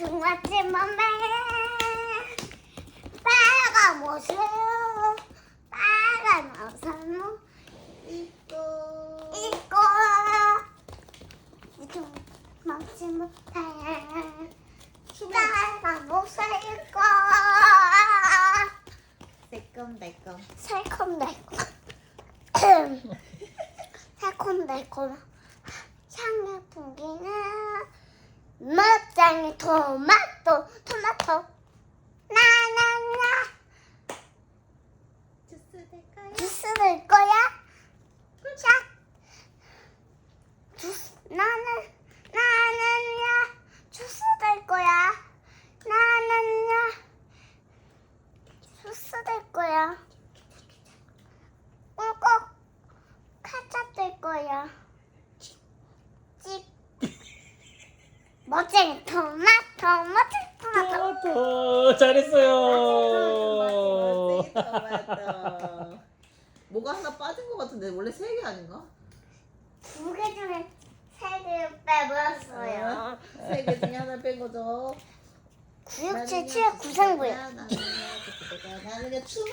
동아지 맘에 빨간 옷을 빨간 옷을 입고 입고. 동아지 못해. 빨간 옷을 입고. 새콤달콤. 새콤달콤. 새콤달콤. 향을 풍기는 토마토 토마토. 나나나. 주스 될까요? 주스 낼 거야? 자. 주스 나는 나는야 주스 될 거야 꿀꺽 카차 될 거야 찝 멋쟁이 토마토 멋쟁이 토마토 토마토 잘했어요. 토마토 뭐가 하나 빠진 것 같은데 원래 세 개 아닌가? 두 개 중에 세 개 빼버렸어요. 세 개 중에 하나 뺀 거죠. 967 7 9 3 9요 나는 나는 춤